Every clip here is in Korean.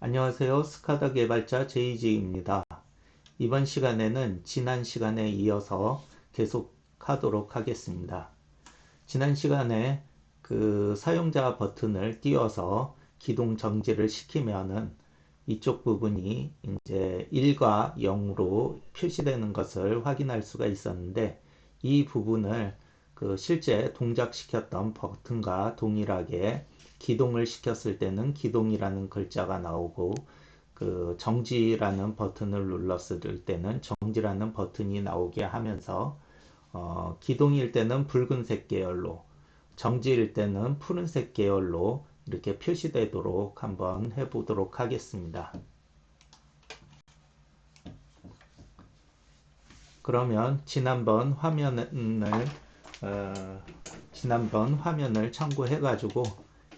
안녕하세요. 스카다 개발자 제이지입니다. 이번 시간에는 지난 시간에 이어서 계속 하도록 하겠습니다. 지난 시간에 그 사용자 버튼을 띄워서 기동 정지를 시키면은 이쪽 부분이 이제 1과 0으로 표시되는 것을 확인할 수가 있었는데 이 부분을 그 실제 동작시켰던 버튼과 동일하게 기동을 시켰을 때는 기동이라는 글자가 나오고 그 정지라는 버튼을 눌렀을 때는 정지라는 버튼이 나오게 하면서 어, 기동일 때는 붉은색 계열로 정지일 때는 푸른색 계열로 이렇게 표시되도록 한번 해보도록 하겠습니다. 그러면 지난번 화면을 어, 지난번 화면을 참고해 가지고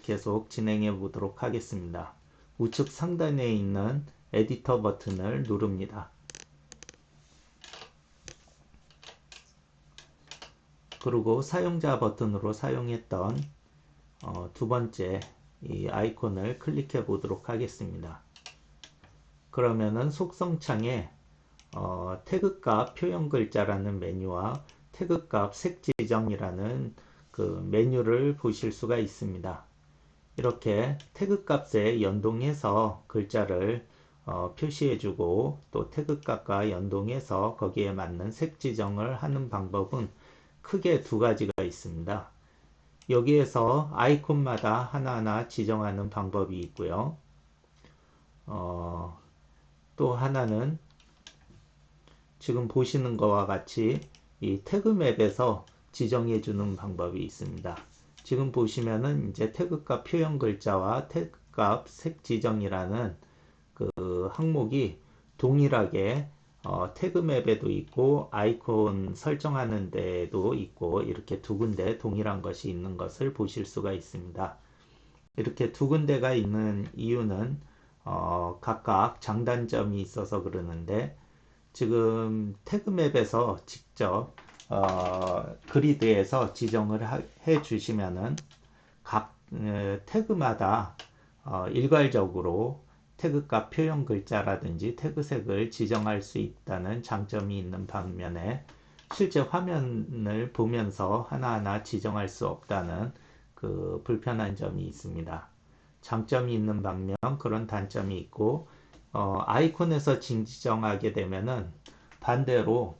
계속 진행해 보도록 하겠습니다. 우측 상단에 있는 에디터 버튼을 누릅니다. 그리고 사용자 버튼으로 사용했던 어, 두 번째 이 아이콘을 클릭해 보도록 하겠습니다. 그러면은 속성창에 어, 태그값 표현 글자라는 메뉴와 태그값 색 지정이라는 그 메뉴를 보실 수가 있습니다. 이렇게 태그 값에 연동해서 글자를 어, 표시해주고 또 태그 값과 연동해서 거기에 맞는 색 지정을 하는 방법은 크게 두 가지가 있습니다. 여기에서 아이콘마다 하나하나 지정하는 방법이 있고요. 어, 또 하나는 지금 보시는 것과 같이 이 태그 맵에서 지정해 주는 방법이 있습니다. 지금 보시면은 이제 태그값 표현 글자와 태그값 색 지정이라는 그 항목이 동일하게 어, 태그 맵에도 있고 아이콘 설정하는 데도 있고 이렇게 두 군데 동일한 것이 있는 것을 보실 수가 있습니다. 이렇게 두 군데가 있는 이유는 어, 각각 장단점이 있어서 그러는데 지금 태그 맵에서 직접 어, 그리드에서 지정을 하, 해 주시면은 각 어, 태그마다 어, 일괄적으로 태그값 표현 글자라든지 태그색을 지정할 수 있다는 장점이 있는 반면에 실제 화면을 보면서 하나하나 지정할 수 없다는 그 불편한 점이 있습니다. 장점이 있는 반면 그런 단점이 있고 어, 아이콘에서 지정하게 되면은 반대로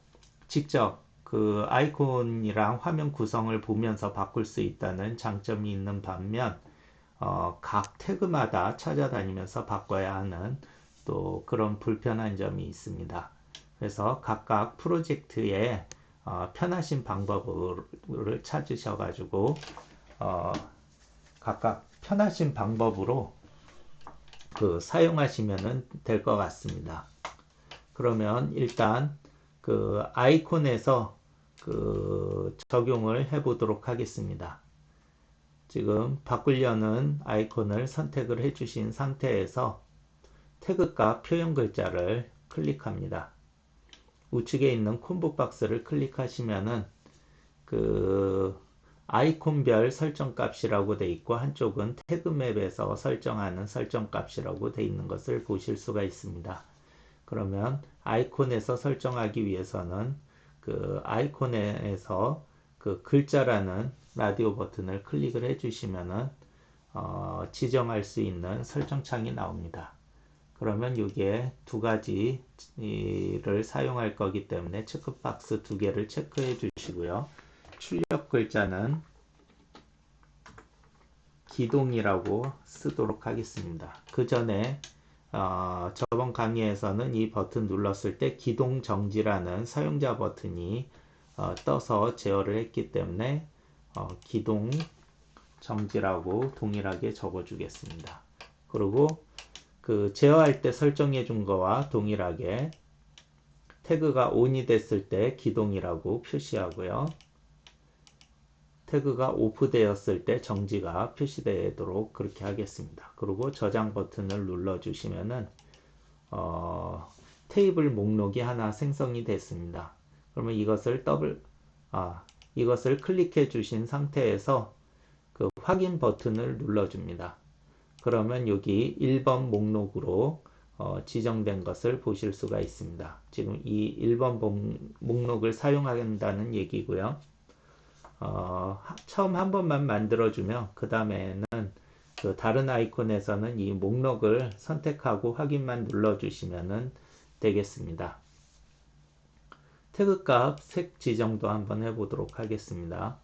직접 그 아이콘이랑 화면 구성을 보면서 바꿀 수 있다는 장점이 있는 반면 어, 각 태그마다 찾아다니면서 바꿔야 하는 또 그런 불편한 점이 있습니다. 그래서 각각 프로젝트에 어, 편하신 방법을 찾으셔가지고 어, 각각 편하신 방법으로 그 사용하시면 될 것 같습니다. 그러면 일단 그 아이콘에서 그 적용을 해 보도록 하겠습니다. 지금 바꾸려는 아이콘을 선택을 해 주신 상태에서 태그값 표현 글자를 클릭합니다. 우측에 있는 콤보 박스를 클릭하시면은 그 아이콘별 설정 값이라고 되어 있고 한쪽은 태그맵에서 설정하는 설정 값이라고 되어 있는 것을 보실 수가 있습니다. 그러면 아이콘에서 설정하기 위해서는 그 아이콘에서 그 글자라는 라디오 버튼을 클릭을 해주시면은 어, 지정할 수 있는 설정창이 나옵니다. 그러면 여기에 두 가지를 사용할 거기 때문에 체크박스 두 개를 체크해 주시고요. 출력 글자는 기동이라고 쓰도록 하겠습니다. 그 전에 어, 저번 강의에서는 이 버튼 눌렀을 때 기동 정지라는 사용자 버튼이 어, 떠서 제어를 했기 때문에 어, 기동 정지라고 동일하게 적어 주겠습니다. 그리고 그 제어할 때 설정해 준 거와 동일하게 태그가 ON이 됐을 때 기동이라고 표시하고요. 태그가 오프되었을 때 정지가 표시되도록 그렇게 하겠습니다. 그리고 저장 버튼을 눌러 주시면은 어, 테이블 목록이 하나 생성이 됐습니다. 그러면 이것을 더블 아 이것을 클릭해 주신 상태에서 그 확인 버튼을 눌러 줍니다. 그러면 여기 1번 목록으로 어, 지정된 것을 보실 수가 있습니다. 지금 이 1번 목록을 사용한다는 얘기고요. 어, 처음 한 번만 만들어주면 그 다음에는 그 다른 아이콘에서는 이 목록을 선택하고 확인만 눌러주시면 되겠습니다. 태그값 색 지정도 한번 해보도록 하겠습니다.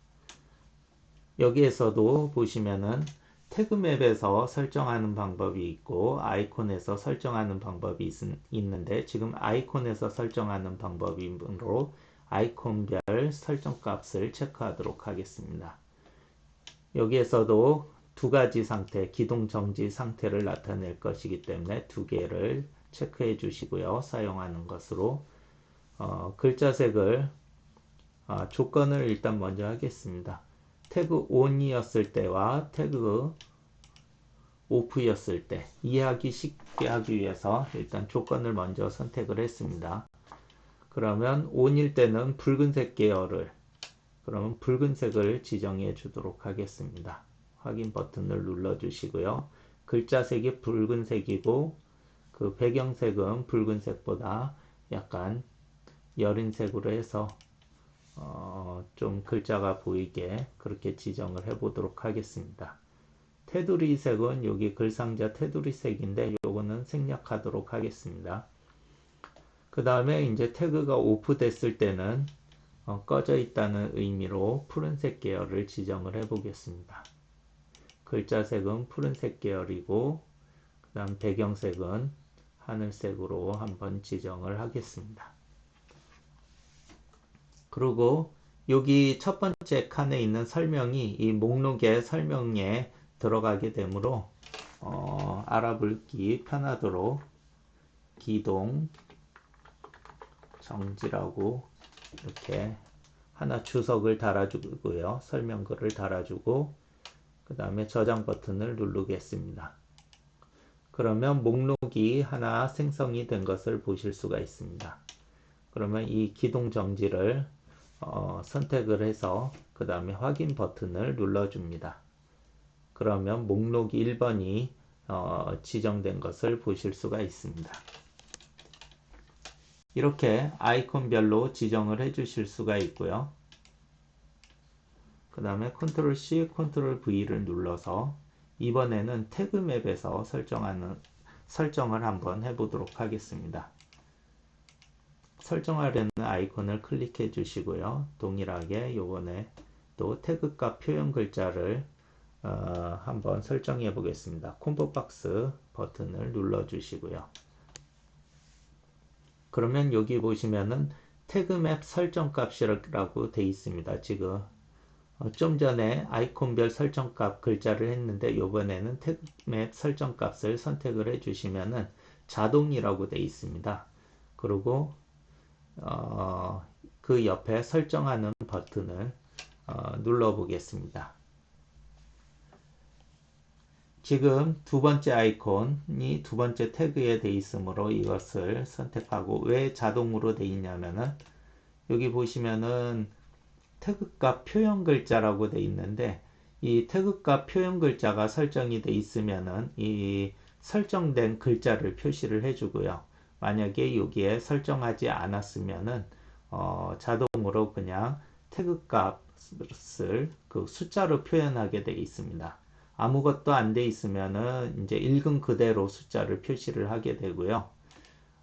여기에서도 보시면은 태그맵에서 설정하는 방법이 있고 아이콘에서 설정하는 방법이 있, 있는데 지금 아이콘에서 설정하는 방법으로 아이콘별 설정 값을 체크하도록 하겠습니다. 여기에서도 두 가지 상태, 기동 정지 상태를 나타낼 것이기 때문에 두 개를 체크해 주시고요. 사용하는 것으로 어, 글자색을 어, 조건을 일단 먼저 하겠습니다. 태그 on이었을 때와 태그 오프였을 때 이해하기 쉽게 하기 위해서 일단 조건을 먼저 선택을 했습니다. 그러면 on일 때는 붉은색 계열을 그러면 붉은색을 지정해 주도록 하겠습니다. 확인 버튼을 눌러 주시고요. 글자 색이 붉은색이고 그 배경색은 붉은색보다 약간 여린 색으로 해서 어, 좀 글자가 보이게 그렇게 지정을 해 보도록 하겠습니다. 테두리 색은 여기 글상자 테두리 색인데 요거는 생략하도록 하겠습니다. 그 다음에 이제 태그가 오프 됐을 때는 어, 꺼져 있다는 의미로 푸른색 계열을 지정을 해 보겠습니다. 글자색은 푸른색 계열이고 그 다음 배경색은 하늘색으로 한번 지정을 하겠습니다. 그리고 여기 첫 번째 칸에 있는 설명이 이 목록의 설명에 들어가게 되므로 어, 알아보기 편하도록 기동 정지라고 이렇게 하나 주석을 달아주고요. 설명글을 달아주고 그 다음에 저장 버튼을 누르겠습니다. 그러면 목록이 하나 생성이 된 것을 보실 수가 있습니다. 그러면 이 기동 정지를 어, 선택을 해서 그 다음에 확인 버튼을 눌러줍니다. 그러면 목록 1번이 어, 지정된 것을 보실 수가 있습니다. 이렇게 아이콘별로 지정을 해 주실 수가 있고요. 그 다음에 컨트롤 C, 컨트롤 V를 눌러서 이번에는 태그 맵에서 설정하는 설정을 한번 해보도록 하겠습니다. 설정하려는 아이콘을 클릭해 주시고요. 동일하게 요번에 또 태그값 표현 글자를 어, 한번 설정해 보겠습니다. 콤보 박스 버튼을 눌러 주시고요. 그러면 여기 보시면은 태그맵 설정 값이라고 되어 있습니다. 지금 어, 좀 전에 아이콘별 설정값 글자를 했는데 이번에는 태그맵 설정값을 선택을 해 주시면은 자동이라고 되어 있습니다. 그리고 어, 그 옆에 설정하는 버튼을 어, 눌러 보겠습니다. 지금 두 번째 아이콘이 두 번째 태그에 되어 있으므로 이것을 선택하고 왜 자동으로 되어 있냐면은 여기 보시면은 태그값 표현 글자라고 되어 있는데 이 태그값 표현 글자가 설정이 되어 있으면은 이 설정된 글자를 표시를 해주고요. 만약에 여기에 설정하지 않았으면은 어, 자동으로 그냥 태그 값을 그 숫자로 표현하게 되어 있습니다. 아무것도 안 돼 있으면은 이제 읽은 그대로 숫자를 표시를 하게 되고요.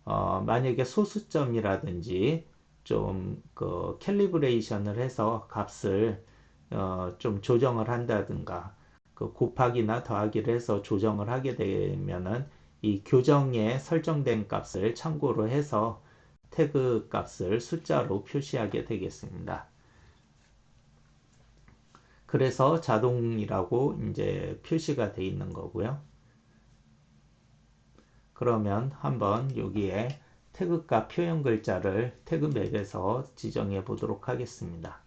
어, 만약에 소수점이라든지 좀 그 캘리브레이션을 해서 값을 어, 좀 조정을 한다든가 그 곱하기나 더하기를 해서 조정을 하게 되면은 이 교정에 설정된 값을 참고로 해서 태그 값을 숫자로 표시하게 되겠습니다. 그래서 자동이라고 이제 표시가 되어 있는 거고요. 그러면 한번 여기에 태그값 표현 글자를 태그 맵에서 지정해 보도록 하겠습니다.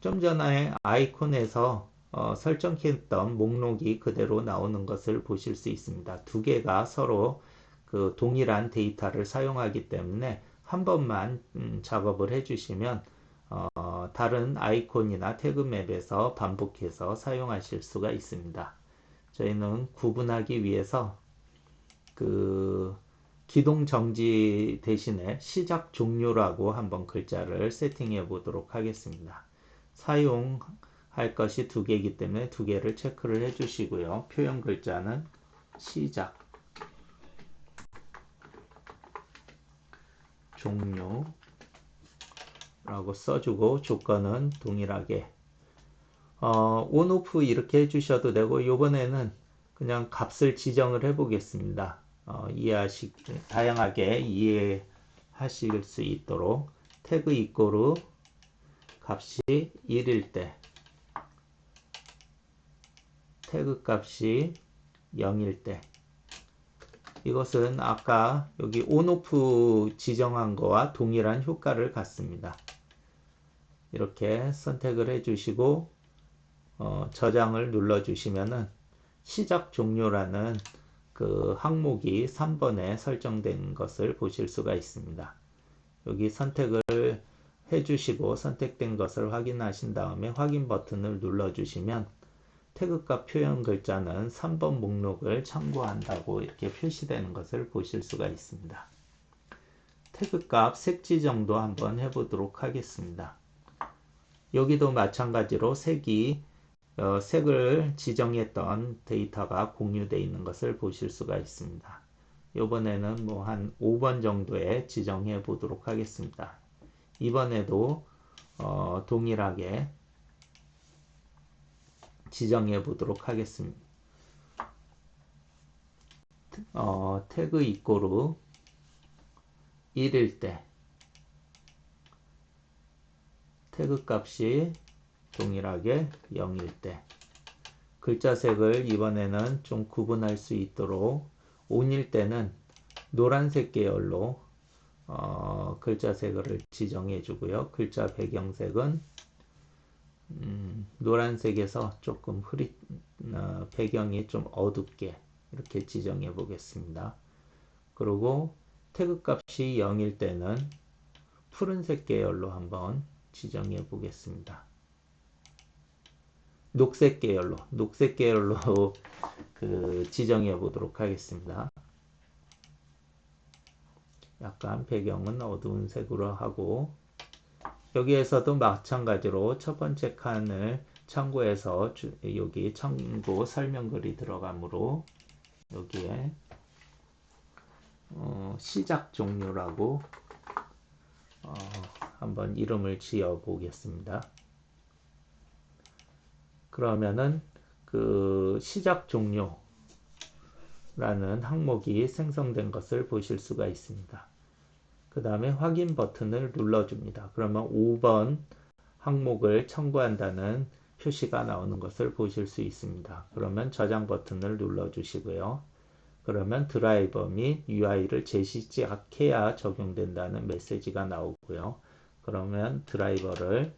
좀 전에 아이콘에서 어, 설정했던 목록이 그대로 나오는 것을 보실 수 있습니다. 두 개가 서로 그 동일한 데이터를 사용하기 때문에 한 번만 음, 작업을 해주시면 어, 다른 아이콘이나 태그 맵에서 반복해서 사용하실 수가 있습니다. 저희는 구분하기 위해서 그 기동 정지 대신에 시작 종료라고 한번 글자를 세팅해 보도록 하겠습니다. 사용할 것이 두 개이기 때문에 두 개를 체크를 해 주시고요. 표현 글자는 시작 종료 라고 써주고 조건은 동일하게 어, 온오프 이렇게 해주셔도 되고 이번에는 그냥 값을 지정을 해 보겠습니다. 어, 이해하시 다양하게 이해하실 수 있도록 태그 이꼬르 값이 1일 때 태그 값이 0일 때 이것은 아까 여기 온오프 지정한 거와 동일한 효과를 갖습니다. 이렇게 선택을 해주시고 어, 저장을 눌러주시면은 시작 종료라는 그 항목이 3번에 설정된 것을 보실 수가 있습니다. 여기 선택을 해주시고 선택된 것을 확인하신 다음에 확인 버튼을 눌러주시면 태그값 표현 글자는 3번 목록을 참고한다고 이렇게 표시되는 것을 보실 수가 있습니다. 태그값 색 지 정도 한번 해보도록 하겠습니다. 여기도 마찬가지로 색이 어, 색을 지정했던 데이터가 공유되어 있는 것을 보실 수가 있습니다. 이번에는 뭐 한 5번 정도에 지정해 보도록 하겠습니다. 이번에도 어, 동일하게 지정해 보도록 하겠습니다. 어, 태그 이꼬르 1일 때 태그 값이 동일하게 0일 때 글자 색을 이번에는 좀 구분할 수 있도록 온일 때는 노란색 계열로 어, 글자 색을 지정해 주고요. 글자 배경색은 음, 노란색에서 조금 흐릿 어, 배경이 좀 어둡게 이렇게 지정해 보겠습니다. 그리고 태그 값이 0일 때는 푸른색 계열로 한번 지정해 보겠습니다. 녹색 계열로 녹색 계열로 그 지정해 보도록 하겠습니다. 약간 배경은 어두운 색으로 하고 여기에서도 마찬가지로 첫 번째 칸을 참고해서 주, 여기 참고 설명글이 들어가므로 여기에 어, 시작 종료라고 어, 한번 이름을 지어 보겠습니다. 그러면은 그 시작 종료라는 항목이 생성된 것을 보실 수가 있습니다. 그 다음에 확인 버튼을 눌러줍니다. 그러면 5번 항목을 청구한다는 표시가 나오는 것을 보실 수 있습니다. 그러면 저장 버튼을 눌러주시고요. 그러면 드라이버 및 UI를 재시작해야 적용된다는 메시지가 나오고요. 그러면 드라이버를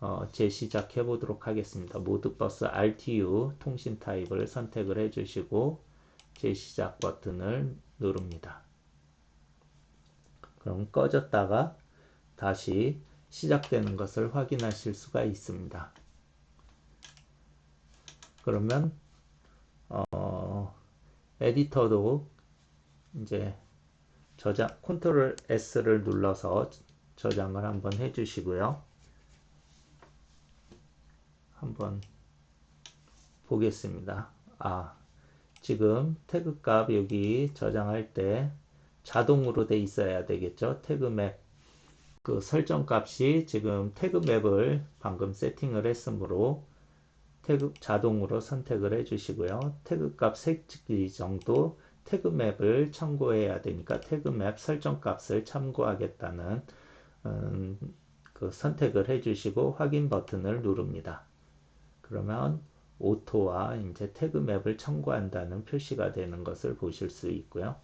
어, 재시작해 보도록 하겠습니다. 모드버스 RTU 통신 타입을 선택을 해 주시고 재시작 버튼을 누릅니다. 그럼 꺼졌다가 다시 시작되는 것을 확인하실 수가 있습니다. 그러면 어, 에디터도 이제 저장 컨트롤 S를 눌러서 저장을 한번 해 주시고요. 한번 보겠습니다. 아, 지금 태그 값 여기 저장할 때 자동으로 돼 있어야 되겠죠. 태그 맵. 그 설정 값이 지금 태그 맵을 방금 세팅을 했으므로 태그 자동으로 선택을 해 주시고요. 태그 값 색지 정도 태그 맵을 참고해야 되니까 태그 맵 설정 값을 참고하겠다는 음, 그 선택을 해 주시고 확인 버튼을 누릅니다. 그러면 오토와 이제 태그 맵을 첨부한다는 표시가 되는 것을 보실 수 있고요.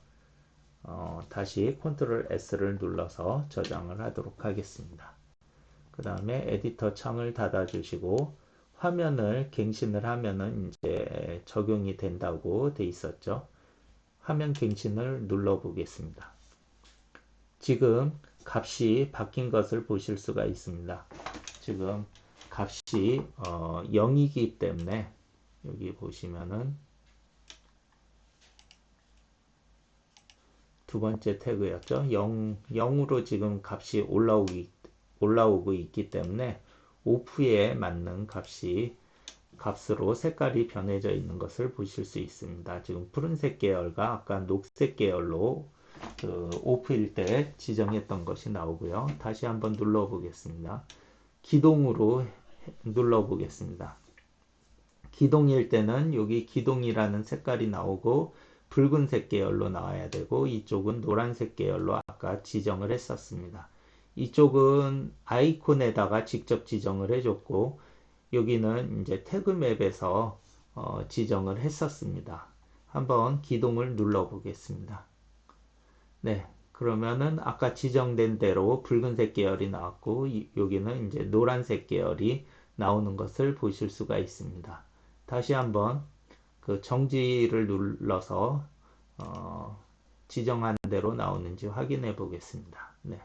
어, 다시 컨트롤 S를 눌러서 저장을 하도록 하겠습니다. 그 다음에 에디터 창을 닫아 주시고 화면을 갱신을 하면은 이제 적용이 된다고 돼 있었죠. 화면 갱신을 눌러 보겠습니다. 지금 값이 바뀐 것을 보실 수가 있습니다. 지금 값이 어, 0이기 때문에 여기 보시면은 두 번째 태그였죠. 0, 0으로 지금 값이 올라오기, 올라오고 있기 때문에 오프에 맞는 값이 값으로 색깔이 변해져 있는 것을 보실 수 있습니다. 지금 푸른색 계열과 아까 녹색 계열로 그 오프일 때 지정했던 것이 나오고요. 다시 한번 눌러 보겠습니다. 기동으로 눌러 보겠습니다. 기동일 때는 여기 기동이라는 색깔이 나오고 붉은색 계열로 나와야 되고 이쪽은 노란색 계열로 아까 지정을 했었습니다. 이쪽은 아이콘에다가 직접 지정을 해줬고 여기는 이제 태그 맵에서 어, 지정을 했었습니다. 한번 기동을 눌러 보겠습니다. 네. 그러면은 아까 지정된 대로 붉은색 계열이 나왔고 이, 여기는 이제 노란색 계열이 나오는 것을 보실 수가 있습니다. 다시 한번 그 정지를 눌러서 어, 지정한 대로 나오는지 확인해 보겠습니다. 네.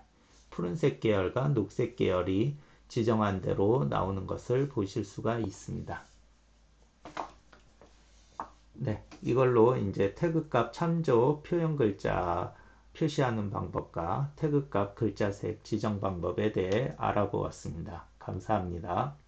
푸른색 계열과 녹색 계열이 지정한 대로 나오는 것을 보실 수가 있습니다. 네, 이걸로 이제 태그값 참조 표현 글자 표시하는 방법과 태그값 글자색 지정 방법에 대해 알아보았습니다. 감사합니다.